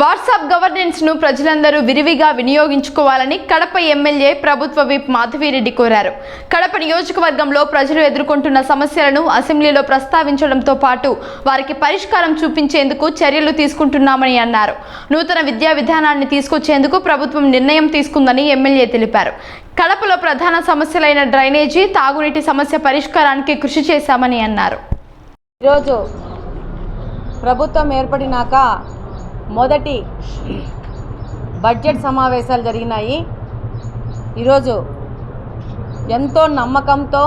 WhatsApp గవర్నెన్స్ను ప్రజలందరూ విరివిగా వినియోగించుకోవాలని కడప ఎమ్మెల్యే ప్రభుత్వ విప్ మాధవిరెడ్డి కోరారు. కడప నియోజకవర్గంలో ప్రజలు ఎదుర్కొంటున్న సమస్యలను అసెంబ్లీలో ప్రస్తావించడంతో పాటు వారికి పరిష్కారం చూపించేందుకు చర్యలు తీసుకుంటున్నామని అన్నారు. నూతన విద్యా విధానాన్ని తీసుకొచ్చేందుకు ప్రభుత్వం నిర్ణయం తీసుకుందని ఎమ్మెల్యే తెలిపారు. కడపలో ప్రధాన సమస్యలైన డ్రైనేజీ తాగునీటి సమస్య పరిష్కారానికి కృషి చేశామని అన్నారు. ఈరోజు ప్రభుత్వం ఏర్పడినాక మొదటి బడ్జెట్ సమావేశాలు జరిగినాయి. ఈరోజు ఎంతో నమ్మకంతో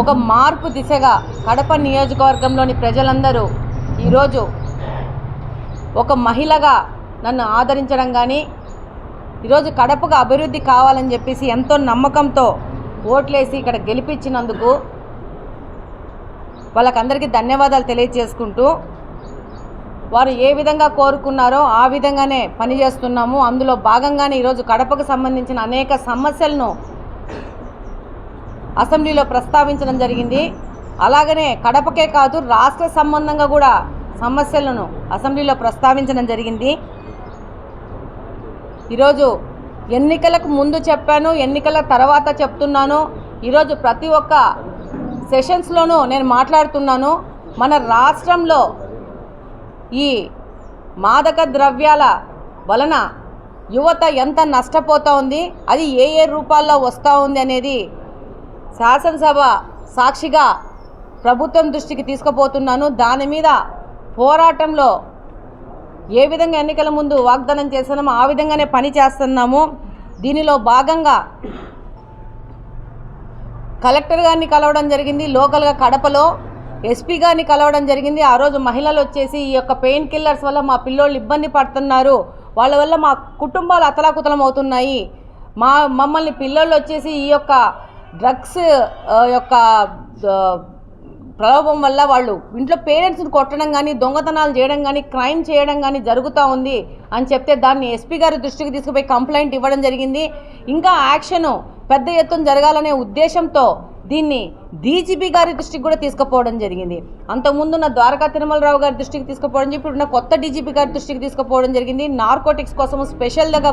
ఒక మార్పు దిశగా కడప నియోజకవర్గంలోని ప్రజలందరూ ఈరోజు ఒక మహిళగా నన్ను ఆదరించడం కానీ ఈరోజు కడపకు అభివృద్ధి కావాలని చెప్పేసి ఎంతో నమ్మకంతో ఓట్లేసి ఇక్కడ గెలిపించినందుకు వాళ్ళకందరికీ ధన్యవాదాలు తెలియజేసుకుంటూ వారు ఏ విధంగా కోరుకున్నారో ఆ విధంగానే పనిచేస్తున్నాము. అందులో భాగంగానే ఈరోజు కడపకు సంబంధించిన అనేక సమస్యలను అసెంబ్లీలో ప్రస్తావించడం జరిగింది. అలాగనే కడపకే కాదు రాష్ట్ర సంబంధంగా కూడా సమస్యలను అసెంబ్లీలో ప్రస్తావించడం జరిగింది. ఈరోజు ఎన్నికలకు ముందు చెప్పాను ఎన్నికల తర్వాత చెప్తున్నాను. ఈరోజు ప్రతి ఒక్క సెషన్స్లోనూ నేను మాట్లాడుతున్నాను. మన రాష్ట్రంలో ఈ మాదక ద్రవ్యాల వలన యువత ఎంత నష్టపోతూ ఉంది అది ఏ ఏ రూపాల్లో వస్తూ ఉంది అనేది శాసనసభ సాక్షిగా ప్రభుత్వం దృష్టికి తీసుకుపోతున్నాను. దాని మీద పోరాటంలో ఏ విధంగా ఎన్నికల ముందు వాగ్దానం చేస్తున్నామో ఆ విధంగానే పని చేస్తున్నాము. దీనిలో భాగంగా కలెక్టర్ గారిని కలవడం జరిగింది. లోకల్గా కడపలో ఎస్పీ గారిని కలవడం జరిగింది. ఆ రోజు మహిళలు వచ్చేసి ఈ యొక్క పెయిన్ కిల్లర్స్ వల్ల మా పిల్లోళ్ళు ఇబ్బంది పడుతున్నారు. వాళ్ళ వల్ల మా కుటుంబాలు అతలాకుతలం అవుతున్నాయి. మా మమ్మల్ని పిల్లోళ్ళు వచ్చేసి ఈ యొక్క డ్రగ్స్ యొక్క ప్రలోభం వల్ల వాళ్ళు ఇంట్లో పేరెంట్స్ని కొట్టడం కానీ దొంగతనాలు చేయడం కానీ క్రైమ్ చేయడం కానీ జరుగుతూ ఉంది అని చెప్తే దాన్ని ఎస్పీ గారి దృష్టికి తీసుకుపోయి కంప్లైంట్ ఇవ్వడం జరిగింది. ఇంకా యాక్షను పెద్ద ఎత్తున జరగాలనే ఉద్దేశంతో దీన్ని డీజీపీ గారి దృష్టికి కూడా తీసుకుపోవడం జరిగింది. అంతకుముందు ఉన్న ద్వారకా తిరుమలరావు గారి దృష్టికి తీసుకుపోవడం చెప్పి ఇప్పుడు ఉన్న కొత్త డీజీపీ గారి దృష్టికి తీసుకుపోవడం జరిగింది. నార్కోటిక్స్ కోసం స్పెషల్గా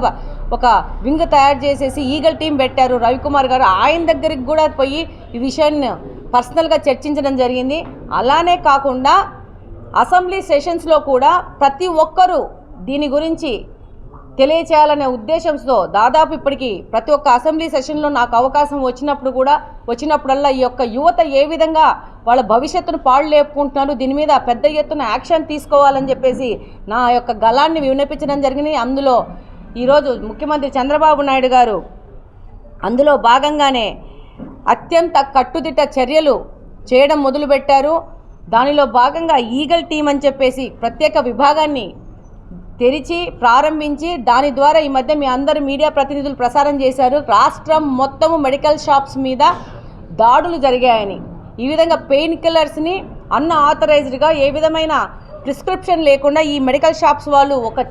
ఒక వింగ్ తయారు చేసేసి ఈగల్ టీం పెట్టారు రవికుమార్ గారు. ఆయన దగ్గరికి కూడా పోయి ఈ విషయాన్ని పర్సనల్గా చర్చించడం జరిగింది. అలానే కాకుండా అసెంబ్లీ సెషన్స్లో కూడా ప్రతి ఒక్కరూ దీని గురించి తెలియచేయాలనే ఉద్దేశంతో దాదాపు ఇప్పటికీ ప్రతి ఒక్క అసెంబ్లీ సెషన్లో నాకు అవకాశం వచ్చినప్పుడు కూడా వచ్చినప్పుడల్లా ఈ యొక్క యువత ఏ విధంగా వాళ్ళ భవిష్యత్తును పాడు లేపుకుంటున్నారు దీని మీద పెద్ద ఎత్తున యాక్షన్ తీసుకోవాలని చెప్పేసి నా యొక్క గలాన్ని వినిపించడం జరిగింది. అందులో ఈరోజు ముఖ్యమంత్రి చంద్రబాబు నాయుడు గారు అందులో భాగంగానే అత్యంత కట్టుదిట్ట చర్యలు చేయడం మొదలుపెట్టారు. దానిలో భాగంగా ఈగల్ టీం అని చెప్పేసి ప్రత్యేక విభాగాన్ని తెరిచి ప్రారంభించి దాని ద్వారా ఈ మధ్య మీ అందరు మీడియా ప్రతినిధులు ప్రసారం చేశారు. రాష్ట్రం మొత్తము మెడికల్ షాప్స్ మీద దాడులు జరిగాయని ఈ విధంగా పెయిన్ కిల్లర్స్ని అన్ ఆథరైజ్డ్గా ఏ విధమైన ప్రిస్క్రిప్షన్ లేకుండా ఈ మెడికల్ షాప్స్ వాళ్ళు ఒక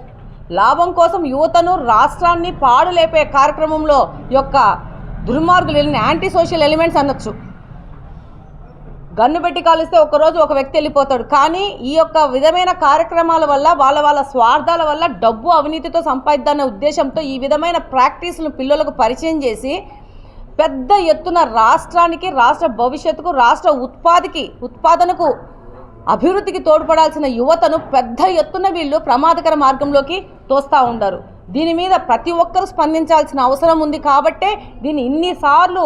లాభం కోసం యువతను రాష్ట్రాన్ని పాడులేపే కార్యక్రమంలో యొక్క దుర్మార్గులు యాంటీ సోషల్ ఎలిమెంట్స్ అనొచ్చు. గన్ను పెట్టి కాలిస్తే ఒకరోజు ఒక వ్యక్తి వెళ్ళిపోతాడు. కానీ ఈ యొక్క విధమైన కార్యక్రమాల వల్ల వాళ్ళ వాళ్ళ స్వార్థాల వల్ల డబ్బు అవినీతితో సంపాదిద్దనే ఉద్దేశంతో ఈ విధమైన ప్రాక్టీస్ను పిల్లలకు పరిచయం చేసి పెద్ద ఎత్తున రాష్ట్రానికి రాష్ట్ర భవిష్యత్తుకు రాష్ట్ర ఉత్పాదికి ఉత్పాదనకు అభివృద్ధికి తోడ్పడాల్సిన యువతను పెద్ద ఎత్తున వీళ్ళు ప్రమాదకర మార్గంలోకి తోస్తూ ఉండరు. దీని మీద ప్రతి ఒక్కరూ స్పందించాల్సిన అవసరం ఉంది కాబట్టే దీన్ని ఇన్నిసార్లు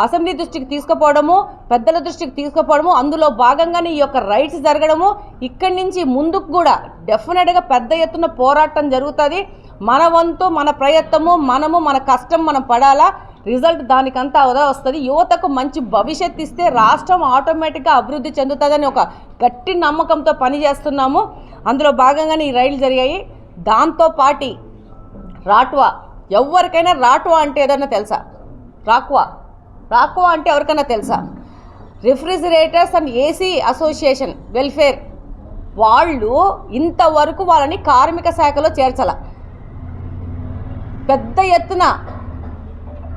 అసెంబ్లీ దృష్టికి తీసుకుపోవడము పెద్దల దృష్టికి తీసుకుపోవడము అందులో భాగంగానే ఈ యొక్క రైట్స్ జరగడము ఇక్కడి నుంచి ముందుకు కూడా డెఫినెట్గా పెద్ద ఎత్తున పోరాటం జరుగుతుంది. మన వంతు మన ప్రయత్నము మనము మన కష్టం మనం పడాలా రిజల్ట్ దానికంతా అదా వస్తుంది. యువతకు మంచి భవిష్యత్ ఇస్తే రాష్ట్రం ఆటోమేటిక్గా అభివృద్ధి చెందుతుందని ఒక గట్టి నమ్మకంతో పనిచేస్తున్నాము. అందులో భాగంగానే ఈ రైళ్ళు జరిగాయి. దాంతో పాటి రాట్వా ఎవరికైనా రాట్వా అంటే ఏదన్నా తెలుసా? రాక్వా. రాకో అంటే ఎవరికైనా తెలుసా? Refrigerators and AC association welfare. వాళ్ళు ఇంతవరకు వాళ్ళని కార్మిక శాఖలో చేర్చాల. పెద్ద ఎత్తున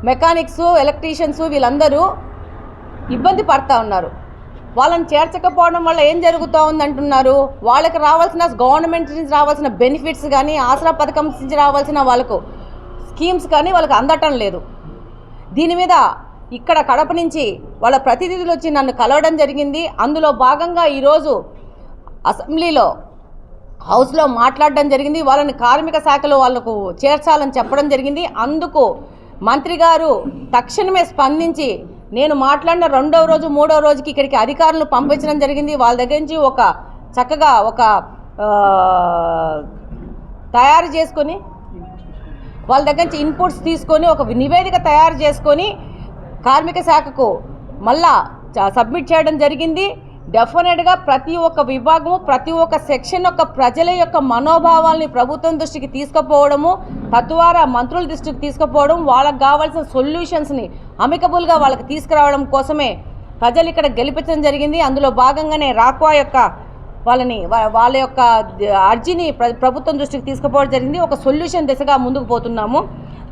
మెకానిక్స్ ఎలక్ట్రీషియన్స్ వీళ్ళందరూ ఇబ్బంది పడతా ఉన్నారు. వాళ్ళని చేర్చకపోవడం వల్ల ఏం జరుగుతూ ఉందంటున్నారు? వాళ్ళకి రావాల్సిన గవర్నమెంట్ నుంచి రావాల్సిన బెనిఫిట్స్ కానీ ఆసరా పథకం నుంచి రావాల్సిన వాళ్ళకు స్కీమ్స్ కానీ వాళ్ళకి అందటం లేదు. దీని మీద ఇక్కడ కడప నుంచి వాళ్ళ ప్రతినిధులు వచ్చి నన్ను కలవడం జరిగింది. అందులో భాగంగా ఈరోజు అసెంబ్లీలో హౌస్లో మాట్లాడడం జరిగింది. వాళ్ళని కార్మిక శాఖలో వాళ్ళకు చేర్చాలని చెప్పడం జరిగింది. అందుకు మంత్రి గారు తక్షణమే స్పందించి నేను మాట్లాడిన రెండవ రోజు మూడవ రోజుకి ఇక్కడికి అధికారులు పంపించడం జరిగింది. వాళ్ళ దగ్గర నుంచి ఒక చక్కగా ఒక తయారు చేసుకొని వాళ్ళ దగ్గర నుంచి ఇన్పుట్స్ తీసుకొని ఒక నివేదిక తయారు చేసుకొని కార్మిక శాఖకు మళ్ళా సబ్మిట్ చేయడం జరిగింది. డెఫినెట్గా ప్రతి ఒక్క విభాగము ప్రతి ఒక్క సెక్షన్ యొక్క ప్రజల యొక్క మనోభావాల్ని ప్రభుత్వం దృష్టికి తీసుకుపోవడము తద్వారా మంత్రుల దృష్టికి తీసుకుపోవడం వాళ్ళకి కావాల్సిన సొల్యూషన్స్ని అమికబుల్గా వాళ్ళకి తీసుకురావడం కోసమే ప్రజలు ఇక్కడ గెలిపించడం జరిగింది. అందులో భాగంగానే రాక్వా యొక్క వాళ్ళని వాళ్ళ యొక్క అర్జీని ప్ర- ప్రభుత్వం దృష్టికి తీసుకుపోవడం జరిగింది. ఒక సొల్యూషన్ దిశగా ముందుకు పోతున్నాము.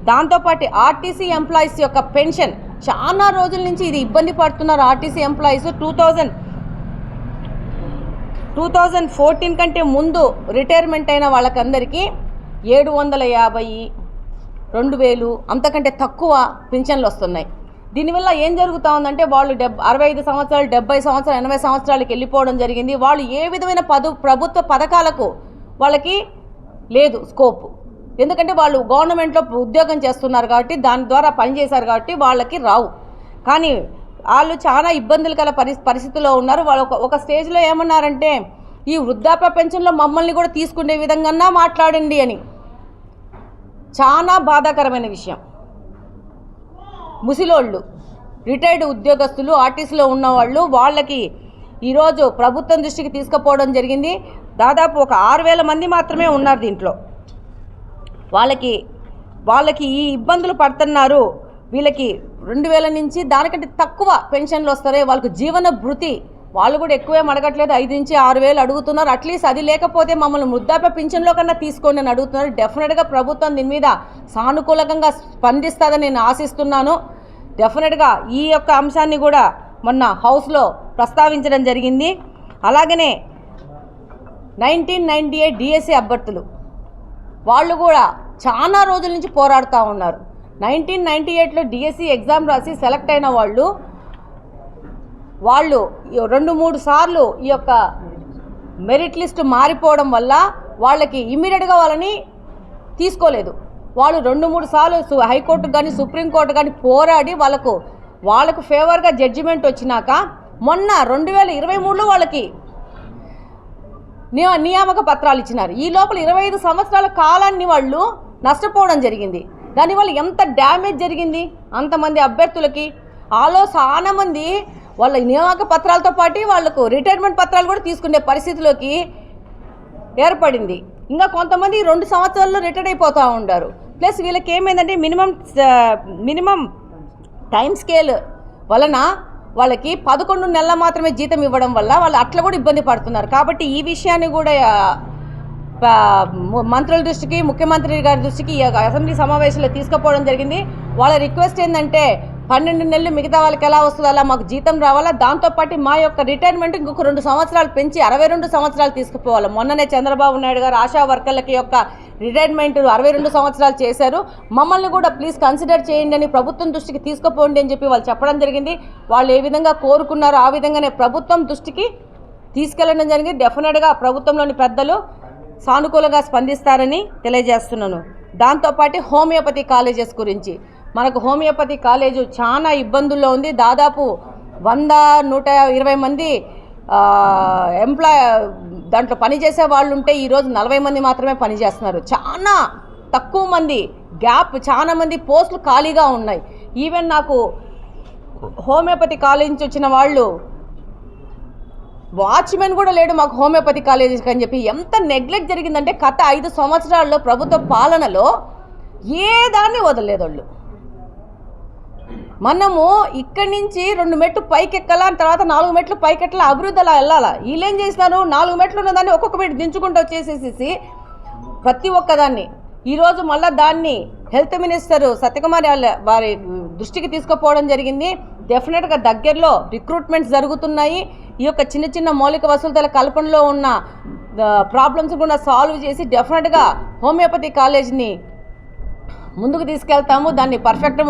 దాంతోపాటు ఆర్టీసీ ఎంప్లాయీస్ యొక్క పెన్షన్. చాలా రోజుల నుంచి ఇది ఇబ్బంది పడుతున్నారు RTC employees. Two thousand two thousand fourteen కంటే ముందు రిటైర్మెంట్ అయిన వాళ్ళకందరికీ ఏడు వందల యాభై రెండు వేలు అంతకంటే తక్కువ పింఛన్లు వస్తున్నాయి. దీనివల్ల ఏం జరుగుతూ ఉందంటే వాళ్ళు డెబ్ అరవై ఐదు సంవత్సరాలు డెబ్బై సంవత్సరాలు ఎనభై సంవత్సరాలకి వెళ్ళిపోవడం జరిగింది. వాళ్ళు ఏ విధమైన పదు ప్రభుత్వ పథకాలకు వాళ్ళకి లేదు స్కోప్. ఎందుకంటే వాళ్ళు గవర్నమెంట్లో ఉద్యోగం చేస్తున్నారు కాబట్టి దాని ద్వారా పనిచేశారు కాబట్టి వాళ్ళకి రావు. కానీ వాళ్ళు చాలా ఇబ్బందులు గల పరి పరిస్థితిలో ఉన్నారు. వాళ్ళు ఒక ఒక స్టేజ్లో ఏమన్నారంటే ఈ వృద్ధాప్య పెన్షన్లో మమ్మల్ని కూడా తీసుకునే విధంగా మాట్లాడండి అని. చాలా బాధాకరమైన విషయం. ముసిలోళ్ళు రిటైర్డ్ ఉద్యోగస్తులు ఆర్టీసీలో ఉన్నవాళ్ళు వాళ్ళకి ఈరోజు ప్రభుత్వం దృష్టికి తీసుకుపోవడం జరిగింది. దాదాపు ఒక ఆరు వేల మంది మాత్రమే ఉన్నారు దీంట్లో. వాళ్ళకి వాళ్ళకి ఈ ఇబ్బందులు పడుతున్నారు. వీళ్ళకి రెండు వేల నుంచి దానికంటే తక్కువ పెన్షన్లు వస్తారే వాళ్ళకు జీవన భృతి వాళ్ళు కూడా ఎక్కువే అడగట్లేదు ఐదు నుంచి ఆరు వేలు అడుగుతున్నారు. అట్లీస్ట్ అది లేకపోతే మమ్మల్ని వృద్ధాప్య పింఛన్లో కన్నా తీసుకోండి అని అడుగుతున్నారు. డెఫినెట్గా ప్రభుత్వం దీని మీద సానుకూలంగా స్పందిస్తుందని నేను ఆశిస్తున్నాను. డెఫినెట్గా ఈ యొక్క అంశాన్ని కూడా మొన్న హౌస్లో ప్రస్తావించడం జరిగింది. అలాగనే నైన్టీన్ నైంటీ ఎయిట్ డిఎస్సి అభ్యర్థులు వాళ్ళు కూడా చాలా రోజుల నుంచి పోరాడుతూ ఉన్నారు. నైన్టీన్ నైంటీ ఎయిట్లో డిఎస్సి ఎగ్జామ్ రాసి సెలెక్ట్ అయిన వాళ్ళు వాళ్ళు రెండు మూడు సార్లు ఈ యొక్క మెరిట్ లిస్ట్ మారిపోవడం వల్ల వాళ్ళకి ఇమ్మీడియట్గా వాళ్ళని తీసుకోలేదు. వాళ్ళు రెండు మూడు సార్లు హైకోర్టు కానీ సుప్రీంకోర్టు కానీ పోరాడి వాళ్ళకు వాళ్ళకు ఫేవర్గా జడ్జిమెంట్ వచ్చినాక మొన్న రెండు వేల ఇరవై మూడులో వాళ్ళకి నియా- నియామక పత్రాలు ఇచ్చినారు. ఈ లోపల ఇరవై ఐదు సంవత్సరాల కాలాన్ని వాళ్ళు నష్టపోవడం జరిగింది. దానివల్ల ఎంత డ్యామేజ్ జరిగింది? అంతమంది అభ్యర్థులకి ఆలో చాలామంది వాళ్ళ నియామక పత్రాలతో పాటు వాళ్ళకు రిటైర్మెంట్ పత్రాలు కూడా తీసుకునే పరిస్థితిలోకి ఏర్పడింది. ఇంకా కొంతమంది రెండు సంవత్సరాల్లో రిటైర్ అయిపోతూ ఉంటారు ప్లస్ వీళ్ళకి ఏమైందంటే మినిమం మినిమం టైం స్కేల్ వలన వాళ్ళకి పదకొండు నెలల మాత్రమే జీతం ఇవ్వడం వల్ల వాళ్ళు అట్లా కూడా ఇబ్బంది పడుతున్నారు. కాబట్టి ఈ విషయాన్ని కూడా మంత్రుల దృష్టికి ముఖ్యమంత్రి గారి దృష్టికి ఈ అసెంబ్లీ సమావేశంలో తీసుకుపోవడం జరిగింది. వాళ్ళ రిక్వెస్ట్ ఏంటంటే పన్నెండు నెలలు మిగతా వాళ్ళకి ఎలా వస్తుందో అలా మాకు జీతం రావాలా? దాంతోపాటు మా యొక్క రిటైర్మెంట్ ఇంకొక రెండు సంవత్సరాలు పెంచి అరవై రెండు సంవత్సరాలు తీసుకుపోవాలి. మొన్ననే చంద్రబాబు నాయుడు గారు ఆశా వర్కర్లకి యొక్క రిటైర్మెంట్ అరవై రెండు సంవత్సరాలు చేశారు. మమ్మల్ని కూడా ప్లీజ్ కన్సిడర్ చేయండి అని ప్రభుత్వం దృష్టికి తీసుకుపోండి అని చెప్పి వాళ్ళు చెప్పడం జరిగింది. వాళ్ళు ఏ విధంగా కోరుకున్నారో ఆ విధంగానే ప్రభుత్వం దృష్టికి తీసుకెళ్ళడం జరిగింది. డెఫినెట్గా ప్రభుత్వంలోని పెద్దలు సానుకూలంగా స్పందిస్తారని తెలియజేస్తున్నాను. దాంతోపాటు హోమియోపతి కాలేజెస్ గురించి. మనకు హోమియోపతి కాలేజు చాలా ఇబ్బందుల్లో ఉంది. దాదాపు వంద నూట ఇరవై మంది ఎంప్లాయ్ దాంట్లో పనిచేసే వాళ్ళు ఉంటే ఈరోజు నలభై మంది మాత్రమే పనిచేస్తున్నారు చాలా తక్కువ మంది గ్యాప్ చాలా మంది పోస్టులు ఖాళీగా ఉన్నాయి. ఈవెన్ నాకు హోమియోపతి కాలేజ్ నుంచి వచ్చిన వాళ్ళు వాచ్మెన్ కూడా లేడు మాకు హోమియోపతి కాలేజీకి అని చెప్పి. ఎంత నెగ్లెక్ట్ జరిగిందంటే గత ఐదు సంవత్సరాల్లో ప్రభుత్వ పాలనలో ఏ దాన్ని వదలలేదు వాళ్ళు. మనము ఇక్కడి నుంచి రెండు మెట్లు పైకి ఎక్కాలా తర్వాత నాలుగు మెట్లు పైకి ఎట్లా అభివృద్ధి అలా వెళ్ళాలా? వీళ్ళేం చేసినారు నాలుగు మెట్లు ఉన్నదాన్ని ఒక్కొక్క మెట్టు దించుకుంటూ వచ్చేసేసి ప్రతి ఒక్కదాన్ని. ఈరోజు మళ్ళీ దాన్ని హెల్త్ మినిస్టర్ సత్యకుమార్ వాళ్ళ- వారి దృష్టికి తీసుకుపోవడం జరిగింది. డెఫినెట్గా దగ్గరలో రిక్రూట్మెంట్స్ జరుగుతున్నాయి. ఈ యొక్క చిన్న చిన్న మౌలిక వసతుల కల్పనలో ఉన్న ప్రాబ్లమ్స్ కూడా సాల్వ్ చేసి డెఫినెట్గా హోమియోపతి కాలేజ్ని ముందుకు తీసుకెళ్తాము దాన్ని పర్ఫెక్ట్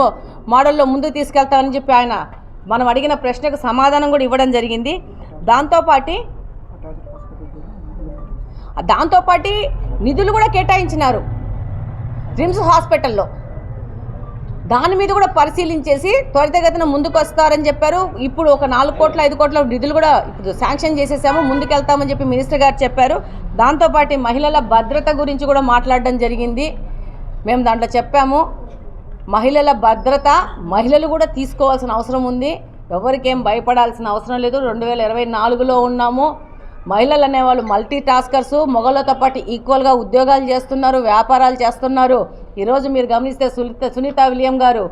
మోడల్లో ముందుకు తీసుకెళ్తామని చెప్పి ఆయన మనం అడిగిన ప్రశ్నకు సమాధానం కూడా ఇవ్వడం జరిగింది. దాంతోపాటి దాంతోపాటి నిధులు కూడా కేటాయించినారు రిమ్స్ హాస్పిటల్లో. దాని మీద కూడా పరిశీలించేసి త్వరితగతిన ముందుకు వస్తారని చెప్పారు. ఇప్పుడు ఒక నాలుగు కోట్ల ఐదు కోట్ల నిధులు కూడా ఇప్పుడు శాంక్షన్ చేసేసాము ముందుకెళ్తామని చెప్పి మినిస్టర్ గారు చెప్పారు. దాంతోపాటు మహిళల భద్రత గురించి కూడా మాట్లాడడం జరిగింది. మేము దాంట్లో చెప్పాము మహిళల భద్రత మహిళలు కూడా తీసుకోవాల్సిన అవసరం ఉంది. ఎవరికేం భయపడాల్సిన అవసరం లేదు. రెండు వేల ఇరవై నాలుగులో ఉన్నాము. మహిళలు అనేవాళ్ళు మల్టీ టాస్కర్స్ మొగలతో పాటు ఈక్వల్గా ఉద్యోగాలు చేస్తున్నారు వ్యాపారాలు చేస్తున్నారు. ఈరోజు మీరు గమనిస్తే సునీత సునీత విలియం గారు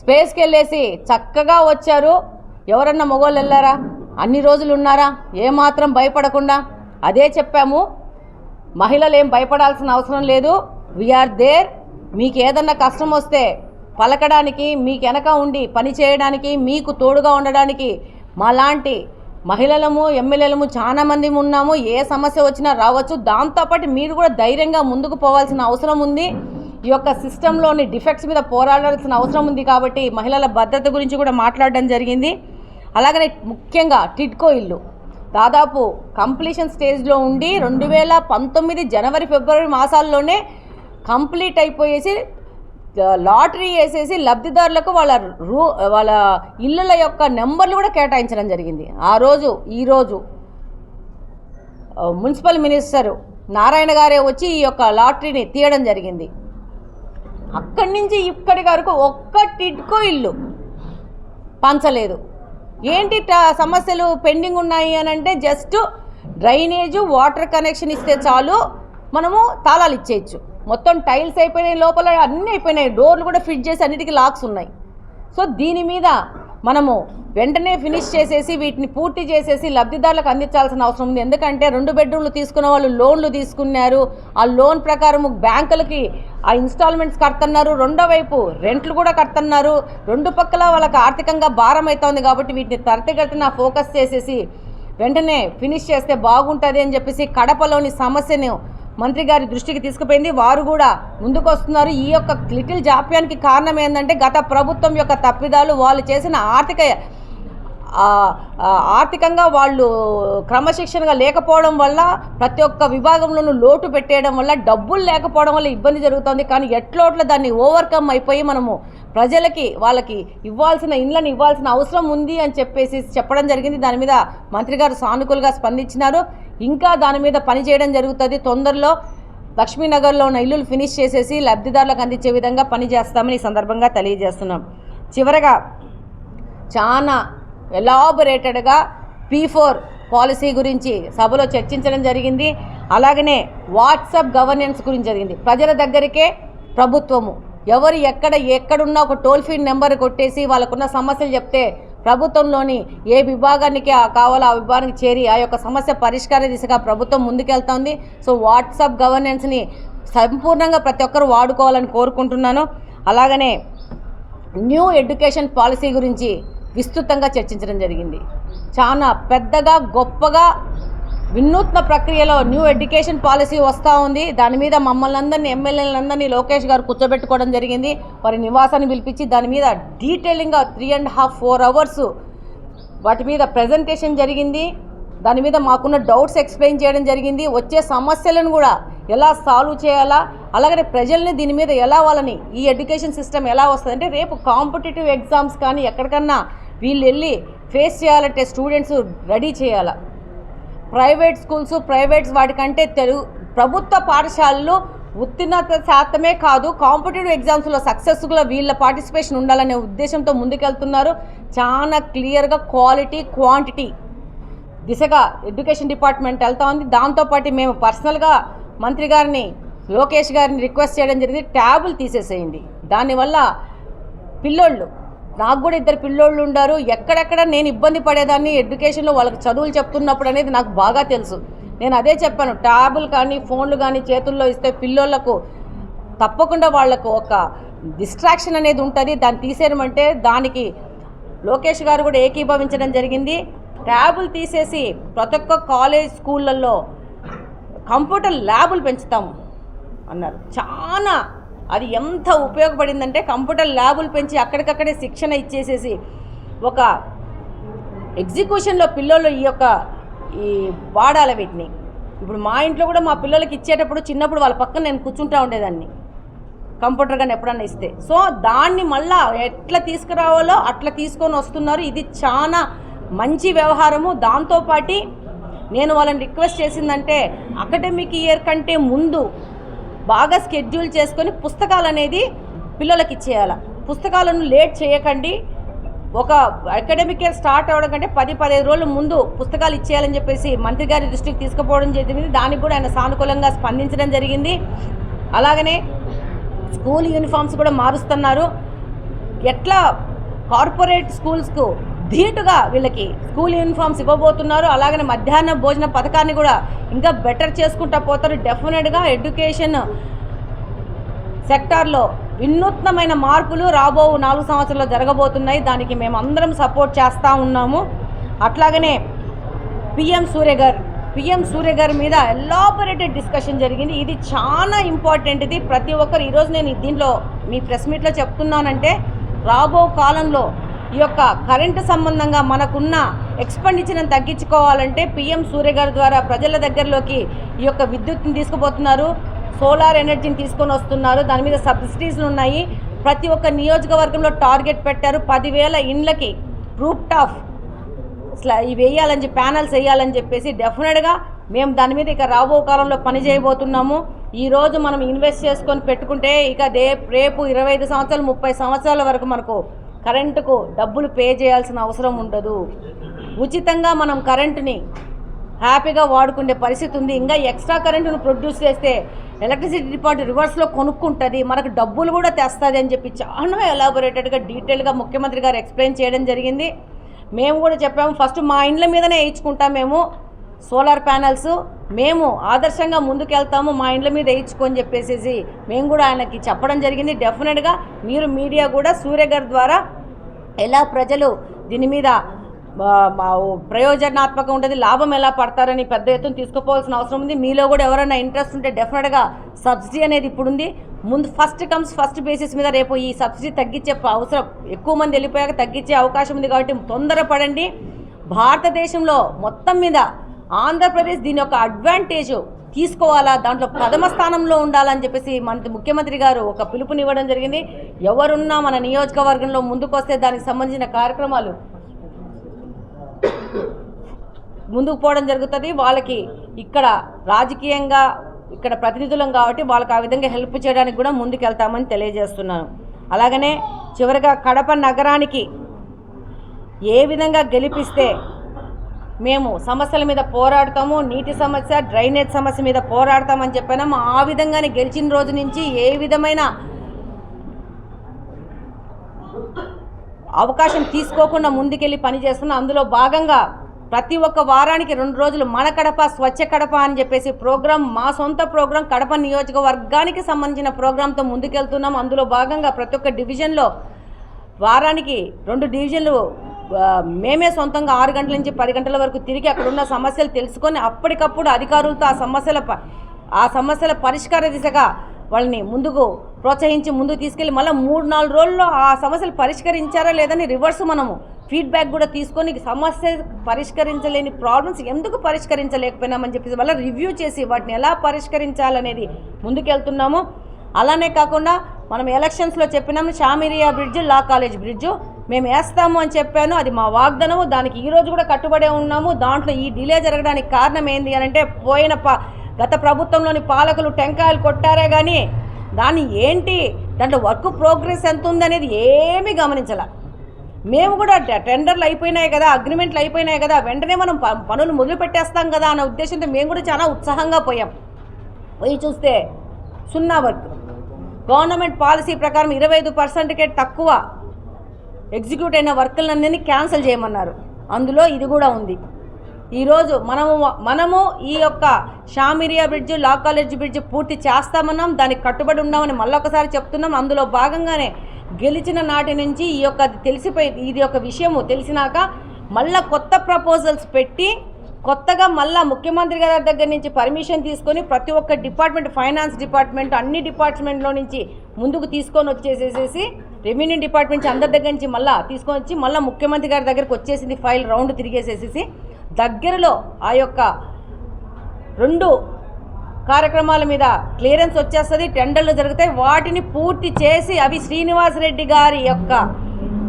స్పేస్కి వెళ్ళేసి చక్కగా వచ్చారు. ఎవరన్నా మొగోళ్ళు వెళ్ళారా? అన్ని రోజులు ఉన్నారా? ఏమాత్రం భయపడకుండా. అదే చెప్పాము. మహిళలు ఏం భయపడాల్సిన అవసరం లేదు. వీఆర్ దేర్ మీకు ఏదన్నా కష్టం వస్తే పలకడానికి మీకు వెనక ఉండి పని చేయడానికి మీకు తోడుగా ఉండడానికి మాలాంటి మహిళలము ఎమ్మెల్యేలము చాలా మంది ఉన్నాము. ఏ సమస్య వచ్చినా రావచ్చు. దాంతోపాటు మీరు కూడా ధైర్యంగా ముందుకు పోవాల్సిన అవసరం ఉంది. ఈ యొక్క సిస్టంలోని డిఫెక్ట్స్ మీద పోరాడాల్సిన అవసరం ఉంది కాబట్టి మహిళల భద్రత గురించి కూడా మాట్లాడడం జరిగింది. అలాగనే ముఖ్యంగా టిడ్కో ఇల్లు. దాదాపు కంప్లీషన్ స్టేజ్లో ఉండి రెండు వేల పంతొమ్మిది జనవరి ఫిబ్రవరి మాసాల్లోనే కంప్లీట్ అయిపోయేసి లాటరీ వేసేసి లబ్ధిదారులకు వాళ్ళ రూ వాళ్ళ ఇళ్ళల యొక్క నెంబర్లు కూడా కేటాయించడం జరిగింది. ఆ రోజు ఈరోజు మున్సిపల్ మినిస్టర్ నారాయణ గారే వచ్చి ఈ యొక్క లాటరీని తీయడం జరిగింది. అక్కడి నుంచి ఇక్కడి వరకు ఒక్క టిడ్కో ఇల్లు పంచలేదు. ఏంటి ట- సమస్యలు పెండింగ్ ఉన్నాయి అని అంటే జస్ట్ డ్రైనేజ్ వాటర్ కనెక్షన్ ఇస్తే చాలు మనము తాళాలు ఇచ్చేయచ్చు. మొత్తం టైల్స్ అయిపోయినాయి లోపల అన్నీ అయిపోయినాయి డోర్లు కూడా ఫిట్ చేసి అన్నిటికీ లాక్స్ ఉన్నాయి. సో దీని మీద మనము వెంటనే ఫినిష్ చేసేసి వీటిని పూర్తి చేసేసి లబ్ధిదారులకు అందించాల్సిన అవసరం ఉంది. ఎందుకంటే రెండు బెడ్రూమ్లు తీసుకున్న వాళ్ళు లోన్లు తీసుకున్నారు. ఆ లోన్ ప్రకారం బ్యాంకులకి ఆ ఇన్స్టాల్మెంట్స్ కడుతున్నారు. రెండో వైపు రెంట్లు కూడా కడుతున్నారు. రెండు పక్కల వాళ్ళకి ఆర్థికంగా భారం అవుతోంది కాబట్టి వీటిని త్వరితగతిన ఫోకస్ చేసేసి వెంటనే ఫినిష్ చేస్తే బాగుంటుంది అని చెప్పేసి కడపలోని సమస్యను మంత్రి గారి దృష్టికి తీసుకుపోయింది. వారు కూడా ముందుకు వస్తున్నారు. ఈ యొక్క లిటిల్ జాప్యానికి కారణం ఏంటంటే గత ప్రభుత్వం యొక్క తప్పిదాలు వాళ్ళు చేసిన ఆర్థిక ఆర్థికంగా వాళ్ళు క్రమశిక్షణగా లేకపోవడం వల్ల ప్రతి ఒక్క విభాగంలోనూ లోటు పెట్టేయడం వల్ల డబ్బులు లేకపోవడం వల్ల ఇబ్బంది జరుగుతుంది. కానీ ఎట్లోట్ల దాన్ని ఓవర్కమ్ అయిపోయి మనము ప్రజలకి వాళ్ళకి ఇవ్వాల్సిన ఇండ్లను ఇవ్వాల్సిన అవసరం ఉంది అని చెప్పేసి చెప్పడం జరిగింది. దాని మీద మంత్రి గారు సానుకూలంగా స్పందించినారు. ఇంకా దాని మీద పని చేయడం జరుగుతుంది. తొందరలో లక్ష్మీనగర్లో ఉన్న ఇల్లులు ఫినిష్ చేసేసి లబ్ధిదారులకు అందించే విధంగా పనిచేస్తామని ఈ సందర్భంగా తెలియజేస్తున్నాం. చివరగా చాలా ఎలాబొరేటెడ్గా పీ ఫోర్ పాలసీ గురించి సభలో చర్చించడం జరిగింది. అలాగనే వాట్సాప్ గవర్నెన్స్ గురించి జరిగింది. ప్రజల దగ్గరికే ప్రభుత్వము. ఎవరు ఎక్కడ ఎక్కడున్నా ఒక టోల్ ఫ్రీ నెంబర్ కొట్టేసి వాళ్ళకున్న సమస్యలు చెప్తే ప్రభుత్వంలోని ఏ విభాగానికి ఆ కావాలో ఆ విభాగానికి చేరి ఆ యొక్క సమస్య పరిష్కార దిశగా ప్రభుత్వం ముందుకెళ్తోంది. సో వాట్సాప్ గవర్నెన్స్ని సంపూర్ణంగా ప్రతి ఒక్కరు వాడుకోవాలని కోరుకుంటున్నాను. అలాగనే న్యూ ఎడ్యుకేషన్ పాలసీ గురించి విస్తృతంగా చర్చించడం జరిగింది. చాలా పెద్దగా గొప్పగా వినూత్న ప్రక్రియలో న్యూ ఎడ్యుకేషన్ పాలసీ వస్తూ ఉంది. దాని మీద మమ్మల్ని అందరినీ ఎమ్మెల్యేలందరినీ లోకేష్ గారు కూర్చోబెట్టుకోవడం జరిగింది. వారి నివాసాన్ని పిలిపించి దాని మీద డీటెయిలింగ్గా three and half four hours వాటి మీద ప్రజెంటేషన్ జరిగింది. దాని మీద మాకున్న డౌట్స్ ఎక్స్ప్లెయిన్ చేయడం జరిగింది. వచ్చే సమస్యలను కూడా ఎలా సాల్వ్ చేయాలా? అలాగనే ప్రజల్ని దీని మీద ఎలా వాళ్ళని ఈ ఎడ్యుకేషన్ సిస్టమ్ ఎలా వస్తుంది? అంటే రేపు కాంపిటేటివ్ ఎగ్జామ్స్ కానీ ఎక్కడికన్నా వీళ్ళు వెళ్ళి ఫేస్ చేయాలంటే స్టూడెంట్స్ రెడీ చేయాలా? ప్రైవేట్ స్కూల్స్ ప్రైవేట్స్ వాటికంటే తెలుగు ప్రభుత్వ పాఠశాలలు ఉత్తీర్ణత శాతమే కాదు కాంపిటేటివ్ ఎగ్జామ్స్లో సక్సెస్ఫుల్గా వీళ్ళ పార్టిసిపేషన్ ఉండాలనే ఉద్దేశంతో ముందుకెళ్తున్నారు. చాలా క్లియర్గా క్వాలిటీ క్వాంటిటీ దిశగా ఎడ్యుకేషన్ డిపార్ట్మెంట్ వెళ్తా ఉంది. దాంతోపాటు మేము పర్సనల్గా మంత్రి గారిని లోకేష్ గారిని రిక్వెస్ట్ చేయడం జరిగింది. ట్యాబులు తీసేసేయండి. దానివల్ల పిల్లోళ్ళు నాకు కూడా ఇద్దరు పిల్లోళ్ళు ఉండారు. ఎక్కడెక్కడ నేను ఇబ్బంది పడేదాన్ని ఎడ్యుకేషన్లో వాళ్ళకి చదువులు చెప్తున్నప్పుడు అనేది నాకు బాగా తెలుసు. నేను అదే చెప్పాను ట్యాబులు కానీ ఫోన్లు కానీ చేతుల్లో ఇస్తే పిల్లోళ్ళకు తప్పకుండా వాళ్ళకు ఒక డిస్ట్రాక్షన్ అనేది ఉంటుంది. దాన్ని తీసేయమంటే దానికి లోకేష్ గారు కూడా ఏకీభవించడం జరిగింది. ట్యాబులు తీసేసి ప్రతి ఒక్క కాలేజ్ స్కూళ్ళల్లో కంప్యూటర్ ల్యాబులు పెంచుతాము అన్నారు. చాలా అది ఎంత ఉపయోగపడిందంటే కంప్యూటర్ ల్యాబులు పెంచి అక్కడికక్కడే శిక్షణ ఇచ్చేసేసి ఒక ఎగ్జిక్యూషన్లో పిల్లలు ఈ యొక్క ఈ వాడాలి వీటిని. ఇప్పుడు మా ఇంట్లో కూడా మా పిల్లలకి ఇచ్చేటప్పుడు చిన్నప్పుడు వాళ్ళ పక్కన నేను కూర్చుంటా ఉండేదాన్ని. కంప్యూటర్ కానీ ఎప్పుడన్నా ఇస్తే. సో దాన్ని మళ్ళా ఎట్లా తీసుకురావాలో అట్లా తీసుకొని వస్తున్నారు. ఇది చాలా మంచి వ్యవహారము. దాంతోపాటి నేను వాళ్ళని రిక్వెస్ట్ చేసిందంటే అకాడమిక్ ఇయర్ కంటే ముందు బాగా స్కెడ్యూల్ చేసుకొని పుస్తకాలు అనేది పిల్లలకి ఇచ్చేయాలి. పుస్తకాలను లేట్ చేయకండి. ఒక అకాడమిక్ ఇయర్ స్టార్ట్ అవ్వడం కంటే పది పదిహేను రోజుల ముందు పుస్తకాలు ఇచ్చేయాలని చెప్పేసి మంత్రి గారి దృష్టికి తీసుకుపోవడం జరిగింది. దానికి కూడా ఆయన సానుకూలంగా స్పందించడం జరిగింది. అలాగనే స్కూల్ యూనిఫామ్స్ కూడా మారుస్తున్నారు. ఎట్లా కార్పొరేట్ స్కూల్స్కు ధీటుగా వీళ్ళకి స్కూల్ యూనిఫామ్స్ ఇవ్వబోతున్నారు. అలాగనే మధ్యాహ్న భోజన పథకాన్ని కూడా ఇంకా బెటర్ చేసుకుంటా పోతారు. డెఫినెట్గా ఎడ్యుకేషన్ సెక్టార్లో వినూత్నమైన మార్పులు రాబో నాలుగు సంవత్సరాల్లో జరగబోతున్నాయి. దానికి మేము అందరం సపోర్ట్ చేస్తూ ఉన్నాము. అట్లాగనే పిఎం సూర్య గారు పిఎం సూర్య గారి మీద ఎలాబొరేటెడ్ డిస్కషన్ జరిగింది. ఇది చాలా ఇంపార్టెంట్ ఇది ప్రతి ఒక్కరు ఈరోజు నేను దీంట్లో మీ ప్రెస్ మీట్లో చెప్తున్నానంటే రాబో కాలంలో ఈ యొక్క కరెంటు సంబంధంగా మనకున్న ఎక్స్పెండిచర్ని తగ్గించుకోవాలంటే పిఎం సూర్య గారి ద్వారా ప్రజల దగ్గరలోకి ఈ యొక్క విద్యుత్ని తీసుకుపోతున్నారు. సోలార్ ఎనర్జీని తీసుకొని వస్తున్నారు. దాని మీద సబ్సిడీస్లు ఉన్నాయి. ప్రతి ఒక్క నియోజకవర్గంలో టార్గెట్ పెట్టారు. పదివేల ఇండ్లకి రూప్ టాప్ ఇవి వేయాలని చెప్పి ప్యానల్స్ వేయాలని చెప్పేసి డెఫినెట్గా మేము దాని మీద ఇక రాబో కాలంలో పని చేయబోతున్నాము. మనం ఇన్వెస్ట్ చేసుకొని పెట్టుకుంటే ఇక దే రేపు ఇరవై ఐదు సంవత్సరాలు ముప్పై సంవత్సరాల వరకు మనకు కరెంటుకు డబ్బులు పే చేయాల్సిన అవసరం ఉండదు. ఉచితంగా మనం కరెంటుని హ్యాపీగా వాడుకునే పరిస్థితి ఉంది. ఇంకా ఎక్స్ట్రా కరెంటును ప్రొడ్యూస్ చేస్తే ఎలక్ట్రిసిటీ డిపార్ట్మెంట్ రివర్స్లో కొనుక్కుంటుంది. మనకు డబ్బులు కూడా తెస్తుంది అని చెప్పి చాలా ఎలాబొరేటెడ్గా డీటెయిల్గా ముఖ్యమంత్రి గారు ఎక్స్ప్లెయిన్ చేయడం జరిగింది. మేము కూడా చెప్పాము ఫస్ట్ మా ఇండ్ల మీదనే వేయించుకుంటాం మేము. సోలార్ ప్యానల్స్ మేము ఆదర్శంగా ముందుకెళ్తాము మా ఇండ్ల మీద వేయించుకొని చెప్పేసేసి మేము కూడా ఆయనకి చెప్పడం జరిగింది. డెఫినెట్గా మీరు మీడియా కూడా సూర్య గారి ద్వారా ఎలా ప్రజలు దీని మీద ప్రయోజనాత్మకం ఉంటుంది లాభం ఎలా పడతారని పెద్ద ఎత్తున తీసుకుపోవాల్సిన అవసరం ఉంది. మీలో కూడా ఎవరైనా ఇంట్రెస్ట్ ఉంటే డెఫినెట్గా సబ్సిడీ అనేది ఇప్పుడు ఉంది ముందు ఫస్ట్ కమ్స్ ఫస్ట్ బేసిస్ మీద రేపు ఈ సబ్సిడీ తగ్గించే అవసరం ఎక్కువ మంది వెళ్ళిపోయాక తగ్గించే అవకాశం ఉంది కాబట్టి తొందరపడండి. భారతదేశంలో మొత్తం మీద ఆంధ్రప్రదేశ్ దీని యొక్క అడ్వాంటేజ్ తీసుకోవాలా? దాంట్లో ప్రథమ స్థానంలో ఉండాలని చెప్పేసి మన ముఖ్యమంత్రి గారు ఒక పిలుపునివ్వడం జరిగింది. ఎవరున్నా మన నియోజకవర్గంలో ముందుకొస్తే దానికి సంబంధించిన కార్యక్రమాలు ముందుకు పోవడం జరుగుతుంది. వాళ్ళకి ఇక్కడ రాజకీయంగా ఇక్కడ ప్రతినిధులం కాబట్టి వాళ్ళకి ఆ విధంగా హెల్ప్ చేయడానికి కూడా ముందుకు వెళ్తామని తెలియజేస్తున్నాను. అలాగనే చివరిగా కడప నగరానికి ఏ విధంగా గెలిపిస్తే మేము సమస్యల మీద పోరాడతాము నీటి సమస్య డ్రైనేజ్ సమస్య మీద పోరాడతామని చెప్పినాము ఆ విధంగానే గెలిచిన రోజు నుంచి ఏ విధమైన అవకాశం తీసుకోకుండా ముందుకెళ్ళి పనిచేస్తున్నాం అందులో భాగంగా ప్రతి ఒక్క వారానికి రెండు రోజులు మన కడప స్వచ్ఛ కడప అని చెప్పేసి ప్రోగ్రాం మా సొంత ప్రోగ్రాం కడప నియోజకవర్గానికి సంబంధించిన ప్రోగ్రాంతో ముందుకెళ్తున్నాం. అందులో భాగంగా ప్రతి ఒక్క డివిజన్లో వారానికి రెండు డివిజన్లు మేమే సొంతంగా ఆరు గంటల నుంచి పది గంటల వరకు తిరిగి అక్కడ ఉన్న సమస్యలు తెలుసుకొని అప్పటికప్పుడు అధికారులతో ఆ సమస్యల ఆ సమస్యల పరిష్కార దిశగా వాళ్ళని ముందుకు ప్రోత్సహించి ముందుకు తీసుకెళ్ళి మళ్ళీ మూడు నాలుగు రోజుల్లో ఆ సమస్యలు పరిష్కరించారా లేదని రివర్స్ మనము ఫీడ్బ్యాక్ కూడా తీసుకొని సమస్య పరిష్కరించలేని ప్రాబ్లమ్స్ ఎందుకు పరిష్కరించలేకపోయినామని చెప్పేసి మళ్ళీ రివ్యూ చేసి వాటిని ఎలా పరిష్కరించాలనేది ముందుకెళ్తున్నాము. అలానే కాకుండా మనం ఎలక్షన్స్లో చెప్పినాము Shamiriya bridge law college bridge మేము వేస్తాము అని చెప్పాను అది మా వాగ్దానము. దానికి ఈరోజు కూడా కట్టుబడే ఉన్నాము. దాంట్లో ఈ డిలే జరగడానికి కారణం ఏంది అని అంటే పోయిన ప గత ప్రభుత్వంలోని పాలకులు టెంకాయలు కొట్టారే కానీ దాన్ని ఏంటి దాంట్లో వర్క్ ప్రోగ్రెస్ ఎంత ఉందనేది ఏమీ గమనించాల. మేము కూడా టెండర్లు అయిపోయినాయి కదా అగ్రిమెంట్లు అయిపోయినాయి కదా వెంటనే మనం పనులు మొదలు పెట్టేస్తాం కదా అన్న ఉద్దేశంతో మేము కూడా చాలా ఉత్సాహంగా పోయాం. పోయి చూస్తే సున్నా వర్క్. గవర్నమెంట్ పాలసీ ప్రకారం ఇరవై ఐదు పర్సెంట్కే తక్కువ ఎగ్జిక్యూట్ అయిన వర్కులన్నీ క్యాన్సిల్ చేయమన్నారు. అందులో ఇది కూడా ఉంది. ఈరోజు మనము మనము ఈ యొక్క Shamiriya bridge law college bridge పూర్తి చేస్తామన్నాం దానికి కట్టుబడి ఉన్నామని మళ్ళొకసారి చెప్తున్నాం. అందులో భాగంగానే గెలిచిన నాటి నుంచి ఈ యొక్క తెలిసిపోయి ఇది యొక్క విషయము తెలిసినాక మళ్ళా కొత్త ప్రపోజల్స్ పెట్టి కొత్తగా మళ్ళా ముఖ్యమంత్రి గారి దగ్గర నుంచి పర్మిషన్ తీసుకొని ప్రతి ఒక్క డిపార్ట్మెంట్ ఫైనాన్స్ డిపార్ట్మెంట్ అన్ని డిపార్ట్మెంట్లో నుంచి ముందుకు తీసుకొని వచ్చేసేసేసి రెవెన్యూ డిపార్ట్మెంట్ అందరి దగ్గర నుంచి మళ్ళా తీసుకొని వచ్చి మళ్ళీ ముఖ్యమంత్రి గారి దగ్గరకు వచ్చేసింది ఫైల్ రౌండ్ తిరిగేసేసేసి. దగ్గరలో ఆ యొక్క రెండు కార్యక్రమాల మీద క్లియరెన్స్ వచ్చేస్తుంది టెండర్లు జరుగుతాయి. వాటిని పూర్తి చేసి అవి శ్రీనివాసరెడ్డి గారి యొక్క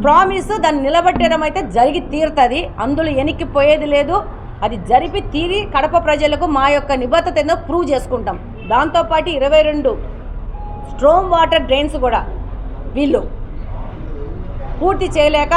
ప్రామిస్ దాన్ని నిలబెట్టడం అయితే జరిగి తీరుతుంది. అందులో వెనక్కిపోయేది లేదు. అది జరిపి తీరి కడప ప్రజలకు మా యొక్క నిబద్ధత ఏందో ప్రూవ్ చేసుకుంటాం. దాంతోపాటు ఇరవై రెండు స్ట్రోమ్ వాటర్ డ్రైన్స్ కూడా వీళ్ళు పూర్తి చేయలేక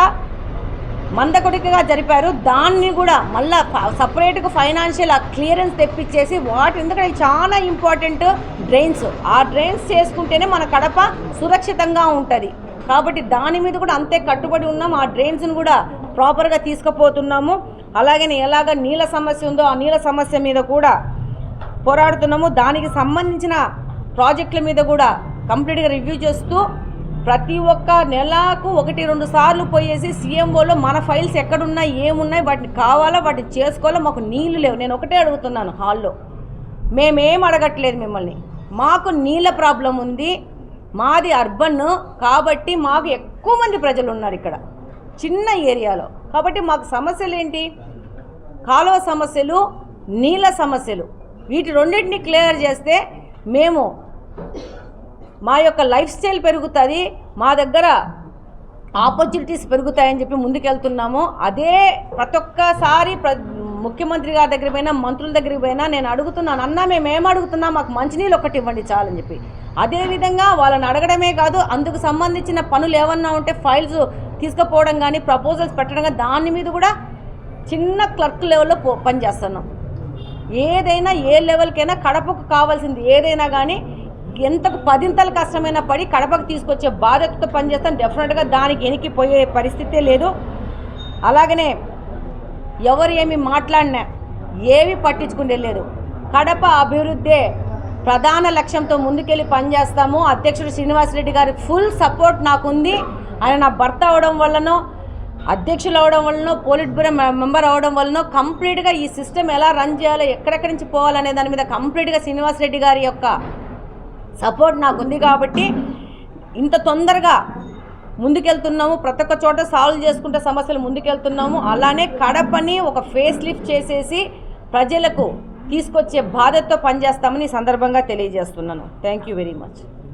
మందకొడికగా జరిపారు. దాన్ని కూడా మళ్ళా సపరేట్గా ఫైనాన్షియల్ క్లియరెన్స్ తెప్పించేసి వాటి ఎందుకంటే చాలా ఇంపార్టెంట్ డ్రైన్స్ ఆ డ్రైన్స్ చేసుకుంటేనే మన కడప సురక్షితంగా ఉంటుంది. కాబట్టి దాని మీద కూడా అంతే కట్టుబడి ఉన్నాం. ఆ డ్రైన్స్ను కూడా ప్రాపర్గా తీసుకుపోతున్నాము. అలాగనే ఎలాగ నీళ్ళ సమస్య ఉందో ఆ నీళ్ళ సమస్య మీద కూడా పోరాడుతున్నాము. దానికి సంబంధించిన ప్రాజెక్టుల మీద కూడా కంప్లీట్గా రివ్యూ చేస్తూ ప్రతి ఒక్క నెలకు ఒకటి రెండు సార్లు పోయేసి సీఎంఓలో మన ఫైల్స్ ఎక్కడున్నాయి ఏమున్నాయి వాటిని కావాలా వాటిని చేసుకోవాలో మాకు నీళ్ళు లేవు. నేను ఒకటే అడుగుతున్నాను హాల్లో. మేమేం అడగట్లేదు మిమ్మల్ని. మాకు నీళ్ళ ప్రాబ్లం ఉంది. మాది అర్బన్ కాబట్టి మాకు ఎక్కువ మంది ప్రజలు ఉన్నారు ఇక్కడ. చిన్న ఏరియాలో. కాబట్టి మాకు సమస్యలు ఏంటి కాలువ సమస్యలు నీళ్ళ సమస్యలు. వీటి రెండింటిని క్లియర్ చేస్తే మేము మా యొక్క లైఫ్ స్టైల్ పెరుగుతుంది మా దగ్గర ఆపర్చునిటీస్ పెరుగుతాయని చెప్పి ముందుకెళ్తున్నాము. అదే ప్రతి ఒక్కసారి ప్ర ముఖ్యమంత్రి గారి దగ్గర పోయినా మంత్రుల దగ్గరికి పోయినా నేను అడుగుతున్నాను అన్న మేము ఏం అడుగుతున్నాం? మాకు మంచినీళ్ళు ఒకటి ఇవ్వండి చాలని చెప్పి. అదేవిధంగా వాళ్ళని అడగడమే కాదు అందుకు సంబంధించిన పనులు ఏమన్నా ఉంటే ఫైల్స్ తీసుకుపోవడం కానీ ప్రపోజల్స్ పెట్టడం కానీ దాని మీద కూడా చిన్న క్లర్క్ లెవెల్లో పో పనిచేస్తున్నాం. ఏదైనా ఏ లెవెల్కైనా కడపకు కావాల్సింది ఏదైనా కానీ ఎంతకు పదింతలు కష్టమైనా పడి కడపకు తీసుకొచ్చే బాధ్యతతో పనిచేస్తాం. డెఫినెట్గా దానికి ఎనికిపోయే పరిస్థితే లేదు. అలాగనే ఎవరు ఏమి మాట్లాడినా ఏవి పట్టించుకునే లేదు. కడప అభివృద్ధే ప్రధాన లక్ష్యంతో ముందుకెళ్ళి పనిచేస్తాము. అధ్యక్షుడు శ్రీనివాసరెడ్డి గారి ఫుల్ సపోర్ట్ నాకుంది. ఆయన నా భర్త అవడం వల్లనో అధ్యక్షులు అవడం వలన పోలిట్ బ్యూరో మెంబర్ అవడం వలన కంప్లీట్గా ఈ సిస్టమ్ ఎలా రన్ చేయాలో ఎక్కడెక్కడి నుంచి పోవాలనే దాని మీద కంప్లీట్గా శ్రీనివాసరెడ్డి గారి యొక్క సపోర్ట్ నాకు ఉంది కాబట్టి ఇంత తొందరగా ముందుకెళ్తున్నాము. ప్రతి ఒక్క చోట సాల్వ్ చేసుకుంటే సమస్యలు ముందుకెళ్తున్నాము. అలానే కడపని ఒక ఫేస్ లిఫ్ట్ చేసేసి ప్రజలకు తీసుకొచ్చే బాధ్యతతో పనిచేస్తామని సందర్భంగా తెలియజేస్తున్నాను. Thank you very much